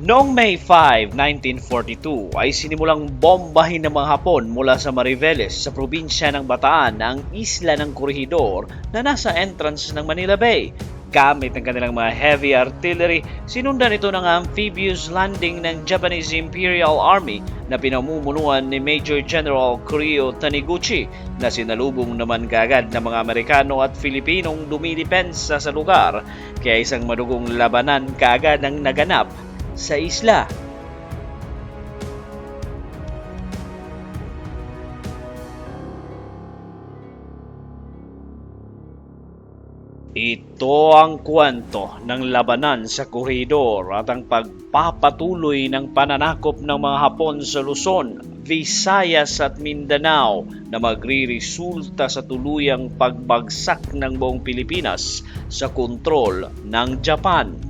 Noong May 5, 1942 ay sinimulang bombahin ng mga Hapon mula sa Mariveles sa probinsya ng Bataan ang isla ng Corregidor na nasa entrance ng Manila Bay. Gamit ang kanilang mga heavy artillery, sinundan ito ng amphibious landing ng Japanese Imperial Army na pinamumunuan ni Major General Kuryo Taniguchi na sinalubong naman kagad ng mga Amerikano at Filipinong dumidepensa sa lugar kaya isang madugong labanan kaagad ang naganap sa isla. Ito ang kwento ng labanan sa koridor at ang pagpapatuloy ng pananakop ng mga Hapon sa Luzon, Visayas at Mindanao na magriresulta sa tuluyang pagbagsak ng buong Pilipinas sa kontrol ng Japan.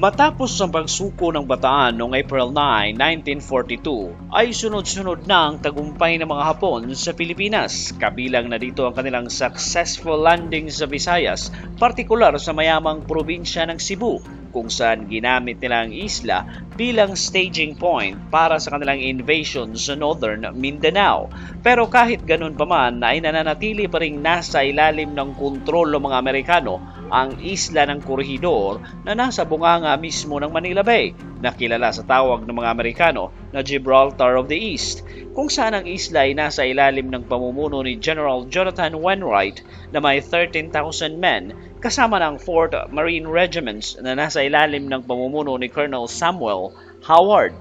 Matapos ang pagsuko ng Bataan noong April 9, 1942, ay sunod-sunod na ang tagumpay ng mga Hapon sa Pilipinas. Kabilang na dito ang kanilang successful landing sa Visayas, partikular sa mayamang probinsya ng Cebu, kung saan ginamit nila ang isla bilang staging point para sa kanilang invasion sa northern Mindanao. Pero kahit ganun pa man ay nananatili pa rin nasa ilalim ng kontrol ng mga Amerikano ang isla ng Corregidor na nasa bunganga mismo ng Manila Bay na kilala sa tawag ng mga Amerikano na Gibraltar of the East kung saan ang isla ay nasa ilalim ng pamumuno ni General Jonathan Wainwright na may 13,000 men kasama ng 4th Marine Regiments na nasa ilalim ng pamumuno ni Colonel Samuel Howard.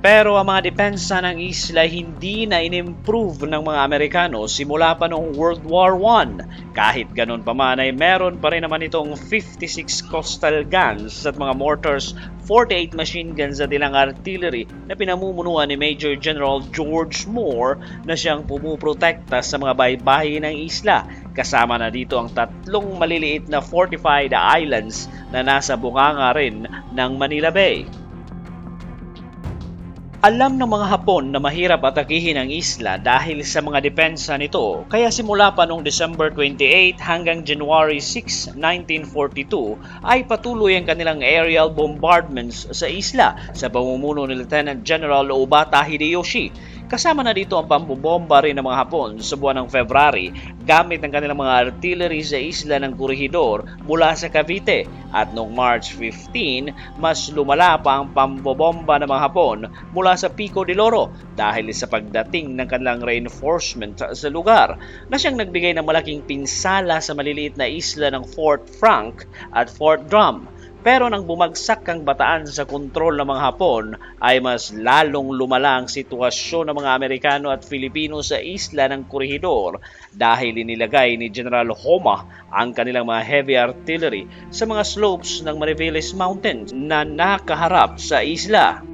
Pero ang mga depensa ng isla hindi na in-improve ng mga Amerikano simula pa noong World War I. Kahit ganun pa man ay meron pa rin naman itong 56 coastal guns at mga mortars, 48 machine guns at ilang artillery na pinamumunuan ni Major General George Moore na siyang pumuprotekta sa mga baybayin ng isla. Kasama na dito ang tatlong maliliit na fortified islands na nasa bunganga rin ng Manila Bay. Alam ng mga Hapon na mahirap atakihin ang isla dahil sa mga depensa nito, kaya simula pa noong December 28 hanggang January 6, 1942 ay patuloy ang kanilang aerial bombardments sa isla sa pamumuno ni Lieutenant General Obata Hideyoshi. Kasama na dito ang pambobomba rin ng mga Hapon sa buwan ng February gamit ang kanilang mga artillery sa isla ng Corregidor mula sa Cavite at noong March 15 mas lumala pa ang pambobomba ng mga Hapon mula sa Pico de Loro dahil sa pagdating ng kanilang reinforcement sa lugar na siyang nagbigay ng malaking pinsala sa maliliit na isla ng Fort Frank at Fort Drum. Pero nang bumagsak ang bataan sa kontrol ng mga Hapon, ay mas lalong lumala ang sitwasyon ng mga Amerikano at Filipino sa isla ng Corregidor dahil inilagay ni General Homa ang kanilang mga heavy artillery sa mga slopes ng Mariveles Mountains na nakaharap sa isla.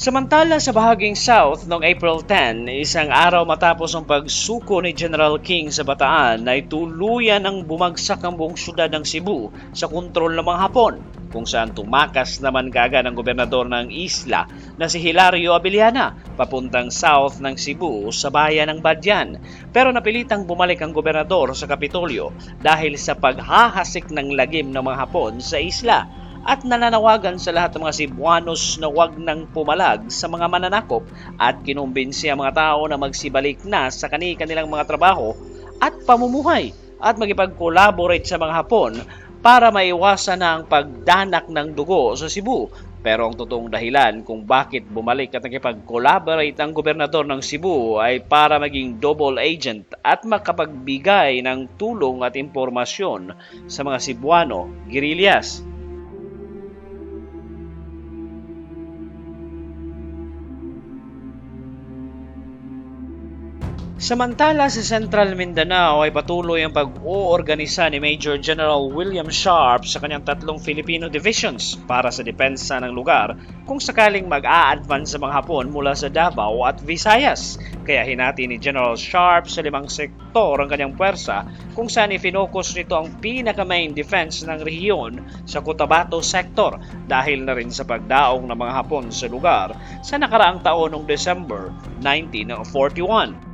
Samantala sa bahaging south noong April 10, isang araw matapos ang pagsuko ni General King sa Bataan ay tuluyan ang bumagsak ang buong syudad ng Cebu sa kontrol ng mga Hapon kung saan tumakas naman kaagad ang gobernador ng isla na si Hilario Abiliana papuntang south ng Cebu sa bayan ng Badyan. Pero napilitang bumalik ang gobernador sa Kapitolyo dahil sa paghahasik ng lagim ng mga Hapon sa isla at nananawagan sa lahat ng mga Cebuanos na huwag nang pumalag sa mga mananakop at kinumbinsi ang mga tao na magsibalik na sa kani-kanilang mga trabaho at pamumuhay at magipag-collaborate sa mga Hapon para maiwasan ang pagdanak ng dugo sa Cebu. Pero ang totoong dahilan kung bakit bumalik at nakipag-collaborate ang gobernador ng Cebu ay para maging double agent at makapagbigay ng tulong at impormasyon sa mga Cebuano guerrillas. Samantala sa Central Mindanao ay patuloy ang pag-oorganisa ni Major General William Sharp sa kanyang tatlong Filipino divisions para sa depensa ng lugar kung sakaling mag-a-advance sa mga Hapon mula sa Davao at Visayas. Kaya hinati ni General Sharp sa limang sektor ang kanyang pwersa kung saan ifinokus nito ang pinaka-main defense ng rehiyon sa Cotabato sector dahil na rin sa pagdaong ng mga Hapon sa lugar sa nakaraang taon ng December 1941.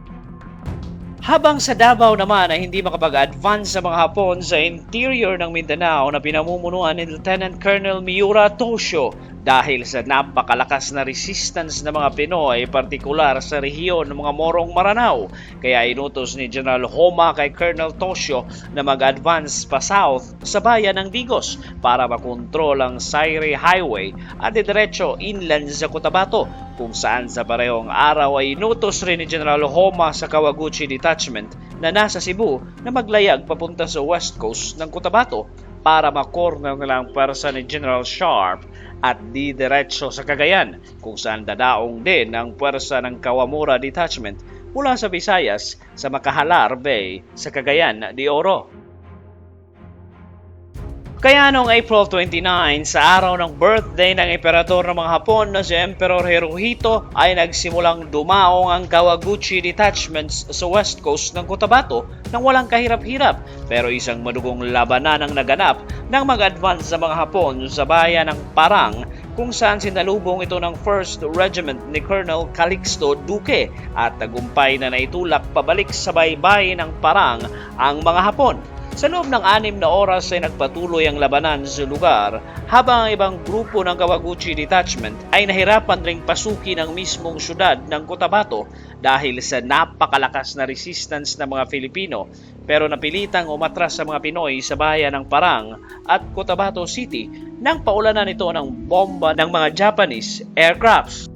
Habang sa Davao naman ay hindi makapag-advance sa mga Hapon sa interior ng Mindanao na pinamumunuan ni Lieutenant Colonel Miura Tosho dahil sa napakalakas na resistance ng mga Pinoy, partikular sa rehiyon ng mga Morong Maranao. Kaya inutos ni General Homa kay Colonel Tosho na mag-advance pa south sa bayan ng Digos para makontrol ang Sayre Highway at diretso inland sa Cotabato kung saan sa parehong araw ay inutos rin ni General Homa sa Kawaguchi Detachment na nasa Cebu na maglayag papunta sa west coast ng Cotabato para makorner nila ang pwersa ni General Sharp at di diretso sa Cagayan kung saan dadaong din ang pwersa ng Kawamura Detachment mula sa Visayas sa Makahalar Bay sa Cagayan de Oro. Kaya noong April 29, sa araw ng birthday ng emperador ng mga Hapon na si Emperor Hirohito ay nagsimulang dumaong ang Kawaguchi detachments sa west coast ng Cotabato nang walang kahirap-hirap pero isang madugong labanan ang naganap nang mag-advance sa mga Hapon sa bayan ng Parang kung saan sinalubong ito ng 1st Regiment ni Colonel Calixto Duque at tagumpay na naitulak pabalik sa baybay ng Parang ang mga Hapon. Sa loob ng anim na oras ay nagpatuloy ang labanan sa lugar habang ang ibang grupo ng Kawaguchi Detachment ay nahirapan ring pasukin ang mismong syudad ng Cotabato dahil sa napakalakas na resistance ng mga Filipino pero napilitang umatras sa mga Pinoy sa bayan ng Parang at Cotabato City nang paulanan ito ng bomba ng mga Japanese aircrafts.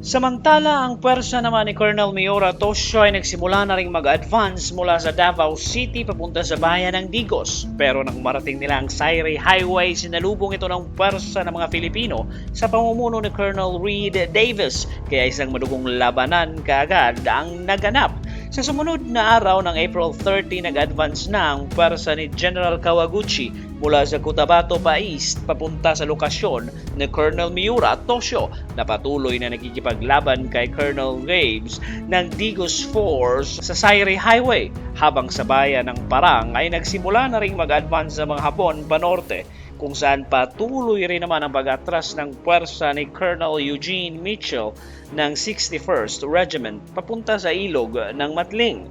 Samantala, ang pwersa naman ni Colonel Miura Tosho ay nagsimula na ring mag-advance mula sa Davao City papunta sa bayan ng Digos. Pero nang marating nila ang Sayre Highway, sinalubong ito ng pwersa ng mga Filipino sa pamumuno ni Colonel Reed Davis. Kaya isang madugong labanan kaagad ang naganap. Sa sumunod na araw ng April 30, nag-advance na ang pwersa ni General Kawaguchi mula sa Cotabato pa east papunta sa lokasyon ni Colonel Miura Tosho na patuloy na nakikipaglaban kay Colonel Graves ng Digos Force sa Sayre Highway habang sa bayan ng Parang ay nagsimula na ring mag-advance sa mga Hapon pa norte kung saan patuloy rin naman ang pag-atras ng puwersa ni Colonel Eugene Mitchell ng 61st Regiment papunta sa ilog ng Matling.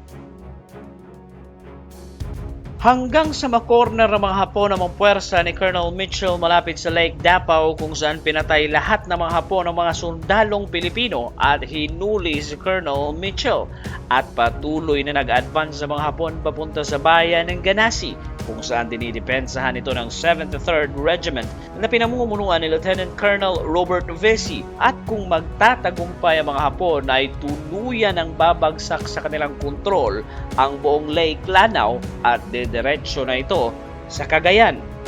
Hanggang sa makorner ng mga Hapon ang mga puwersa ni Colonel Mitchell malapit sa Lake Davao kung saan pinatay lahat ng mga Hapon ng mga sundalong Pilipino at hinuli si Colonel Mitchell. At patuloy na nag-advance sa mga Hapon papunta sa bayan ng Ganasi kung saan dinidepensahan ito ng 73rd Regiment na pinamumunuan ni Lieutenant Colonel Robert Vesey. At kung magtatagumpay ang mga Hapon ay tuluyan ng babagsak sa kanilang kontrol ang buong Lake Lanao at diretso na ito sa Cagayan.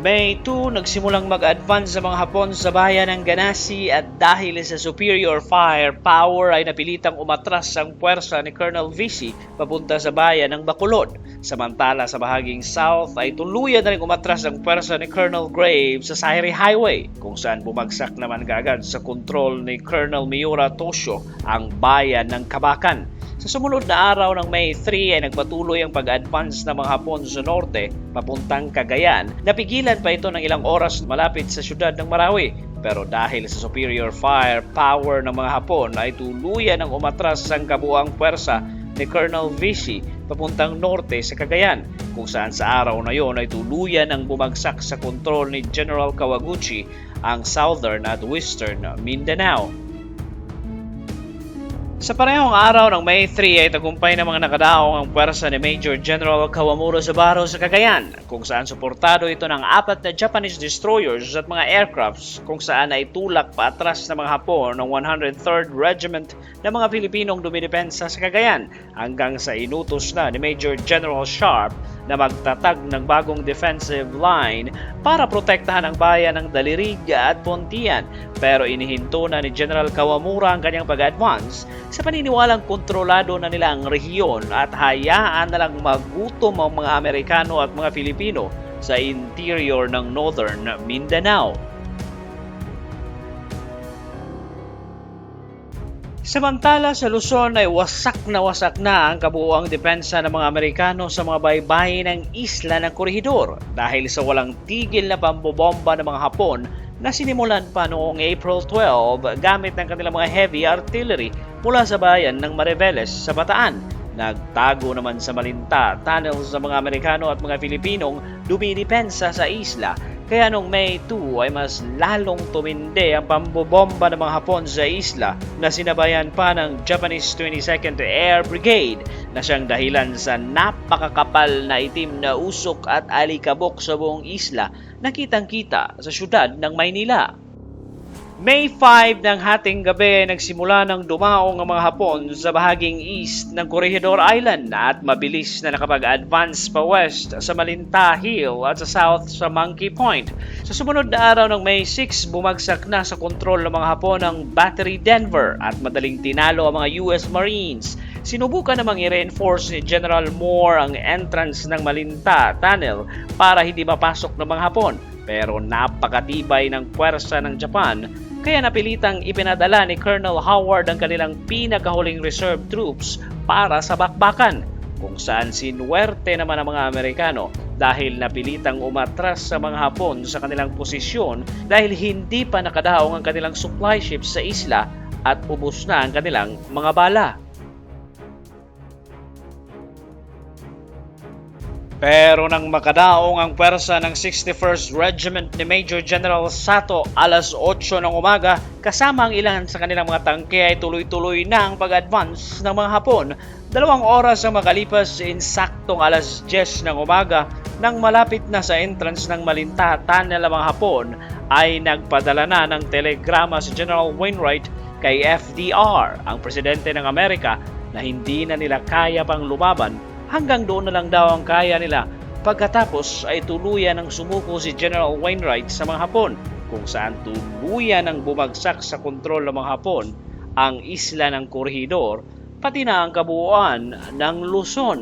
May 2, nagsimulang mag-advance sa mga Hapon sa bayan ng Ganasi at dahil sa superior firepower ay napilitang umatras ang puwersa ni Colonel Visi papunta sa bayan ng Bacolod. Samantala sa bahaging south ay tuluyan na rin umatras ang puwersa ni Colonel Graves sa Sayre Highway kung saan bumagsak naman kaagad sa kontrol ni Colonel Miura Tosho ang bayan ng Kabakan. Sa sumunod na araw ng May 3 ay nagpatuloy ang pag-advance ng mga Hapon sa norte papuntang Cagayan. Napigilan pa ito ng ilang oras malapit sa siyudad ng Marawi. Pero dahil sa superior firepower ng mga Hapon ay tuluyan ang umatras ang kabuang puwersa ni Colonel Vichy papuntang norte sa Cagayan kung saan sa araw na yon ay tuluyan ang bumagsak sa kontrol ni General Kawaguchi ang southern at western Mindanao. Sa parehong araw ng May 3 ay tagumpay ng mga nakadaong ang pwersa ni Major General Kawamuro Zabaro sa Cagayan kung saan suportado ito ng apat na Japanese destroyers at mga aircrafts kung saan ay tulak paatras ng mga Hapon ng 103rd Regiment ng mga Pilipinong dumidepensa sa Cagayan hanggang sa inutos na ni Major General Sharp na magtatag ng bagong defensive line para protektahan ang bayan ng Dalirig at Pontian pero inihinto na ni General Kawamura ang kanyang pag-advance sa paniniwalang kontrolado na nila ang rehiyon at hayaan na lang magutom ang mga Amerikano at mga Filipino sa interior ng northern Mindanao. Samantala sa Luzon ay wasak na wasak na ang kabuuang depensa ng mga Amerikano sa mga baybayin ng isla ng Corregidor dahil sa walang tigil na pambobomba ng mga Hapon na sinimulan pa noong April 12 gamit ng kanilang mga heavy artillery mula sa bayan ng Mariveles sa Bataan. Nagtago naman sa Malinta, tunnels ng mga Amerikano at mga Pilipinong dumidepensa sa isla kaya noong May 2 ay mas lalong tumindi ang pambobomba ng mga Hapon sa isla na sinabayan pa ng Japanese 22nd Air Brigade na siyang dahilan sa napakakapal na itim na usok at alikabok sa buong isla na kitang-kita sa syudad ng Maynila. May 5 ng hating gabi nagsimula ng dumaong ang mga Hapon sa bahaging east ng Corregidor Island at mabilis na nakapag-advance pa west sa Malinta Hill at sa south sa Monkey Point. Sa sumunod na araw ng May 6, bumagsak na sa kontrol ng mga Hapon ang Battery Denver at madaling tinalo ang mga US Marines. Sinubukan namang i-reinforce ni General Moore ang entrance ng Malinta Tunnel para hindi mapasok ng mga Hapon pero napakatibay ng puwersa ng Japan kaya napilitang ipinadala ni Colonel Howard ang kanilang pinakahuling reserve troops para sa bakbakan kung saan sinuwerte naman ang mga Amerikano dahil napilitang umatras sa mga Hapon sa kanilang posisyon dahil hindi pa nakadaong ang kanilang supply ships sa isla at ubos na ang kanilang mga bala. Pero nang makadaong ang pwersa ng 61st Regiment ni Major General Sato alas 8 ng umaga, kasama ang ilan sa kanilang mga tangke ay tuloy-tuloy na ang pag-advance ng mga Hapon. Dalawang oras ang makalipas insaktong alas 10 ng umaga nang malapit na sa entrance ng Malinta Tunnel ang mga Hapon ay nagpadala na ng telegrama si General Wainwright kay FDR, ang presidente ng Amerika, na hindi na nila kaya pang lumaban hanggang doon na lang daw ang kaya nila. Pagkatapos ay tuluyan ng sumuko si General Wainwright sa mga Hapon kung saan tuluyan ng bumagsak sa kontrol ng mga Hapon ang isla ng Corregidor pati na ang kabuuan ng Luzon.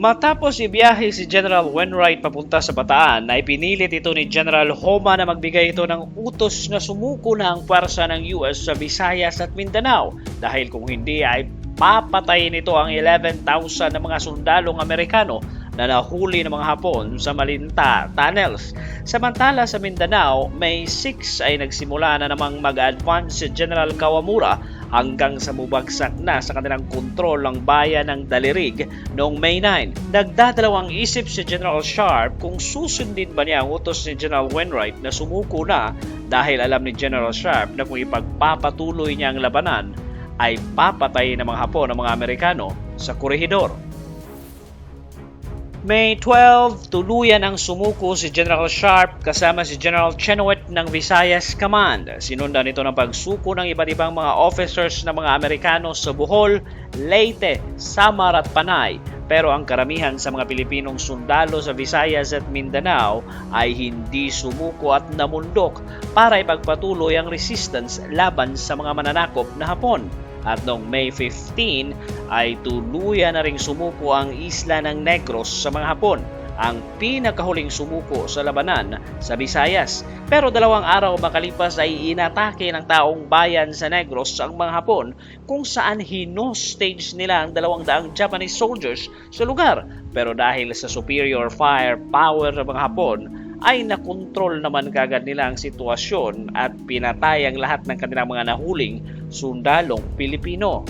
Matapos ibiyahe si General Wainwright papunta sa Bataan, ay pinilit ito ni General Homa na magbigay ito ng utos na sumuko na ang pwersa ng US sa Visayas at Mindanao dahil kung hindi ay papatayin ito ang 11,000 na mga sundalong Amerikano na nahuli ng mga Hapon sa Malinta Tunnels. Samantala sa Mindanao, May 6 ay nagsimula na namang mag-advance si General Kawamura hanggang sa mubagsak na sa kanilang kontrol ang bayan ng Dalirig noong May 9. Nagdadalawang isip si General Sharp kung susundin ba niya ang utos ni General Wainwright na sumuko na dahil alam ni General Sharp na kung ipagpapatuloy niya ang labanan ay papatay ng mga Hapon ang mga Amerikano sa Corregidor. May 12, tuluyan ang sumuko si General Sharp kasama si General Chenoweth ng Visayas Command. Sinundan ito ng pagsuko ng iba't ibang mga officers ng mga Amerikano sa Bohol, Leyte, Samar at Panay. Pero ang karamihan sa mga Pilipinong sundalo sa Visayas at Mindanao ay hindi sumuko at namundok para ipagpatuloy ang resistance laban sa mga mananakop na Hapon. At noong May 15 ay tuluyan na ring sumuko ang isla ng Negros sa mga Hapon, ang pinakahuling sumuko sa labanan sa Visayas. Pero dalawang araw makalipas ay inatake ng taong bayan sa Negros ang mga Hapon kung saan hinostage nila ang dalawang daang Japanese soldiers sa lugar. Pero dahil sa superior firepower ng mga Hapon, ay nakontrol naman kagad nila ang sitwasyon at pinatay ang lahat ng kanilang mga nahuling sundalong Pilipino.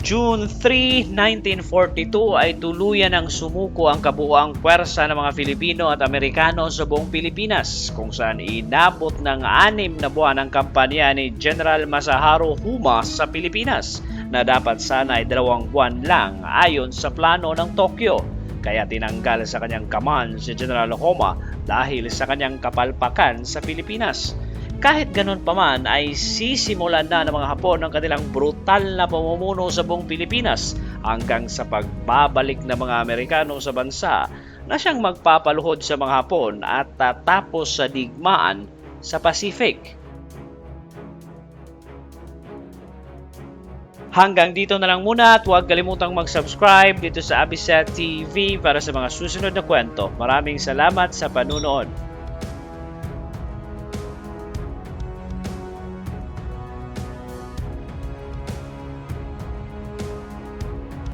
June 3, 1942 ay tuluyan ang sumuko ang kabuoang pwersa ng mga Filipino at Amerikano sa buong Pilipinas kung saan inabot ng anim na buwan ang kampanya ni General Masaharu Huma sa Pilipinas na dapat sana ay dalawang buwan lang ayon sa plano ng Tokyo kaya tinanggal sa kanyang command si General Homa dahil sa kanyang kapalpakan sa Pilipinas. Kahit ganun pa man ay sisimulan na ng mga Hapon ang kanilang brutal na pamumuno sa buong Pilipinas hanggang sa pagbabalik ng mga Amerikano sa bansa na siyang magpapaluhod sa mga Hapon at tatapos sa digmaan sa Pacific. Hanggang dito na lang muna at huwag kalimutang mag-subscribe dito sa Abiset TV para sa mga susunod na kwento. Maraming salamat sa panunood.